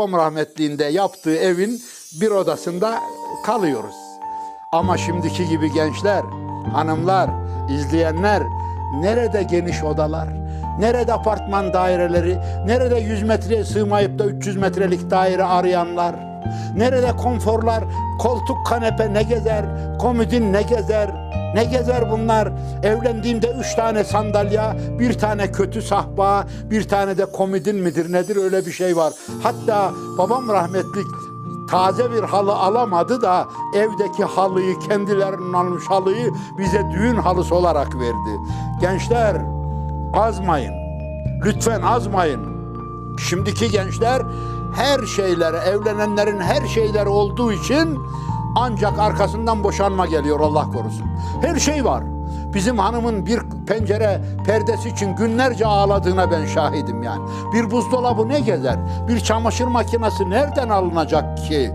babam rahmetliğinde yaptığı evin bir odasında kalıyoruz. Ama şimdiki gibi gençler, hanımlar, izleyenler nerede geniş odalar, nerede apartman daireleri, nerede 100 metreye sığmayıp da 300 metrelik daire arayanlar, nerede konforlar, koltuk kanepe ne gezer, komodin ne gezer, ne gezer bunlar? Evlendiğimde üç tane sandalye, bir tane kötü sahpa, bir tane de komodin midir nedir öyle bir şey var. Hatta babam rahmetlik taze bir halı alamadı da evdeki halıyı kendilerinin almış halıyı bize düğün halısı olarak verdi. Gençler azmayın. Lütfen azmayın. Şimdiki gençler her şeylere, evlenenlerin her şeyleri olduğu için ancak arkasından boşanma geliyor Allah korusun. Her şey var. Bizim hanımın bir pencere perdesi için günlerce ağladığına ben şahidim yani. Bir buzdolabı ne gezer? Bir çamaşır makinesi nereden alınacak ki?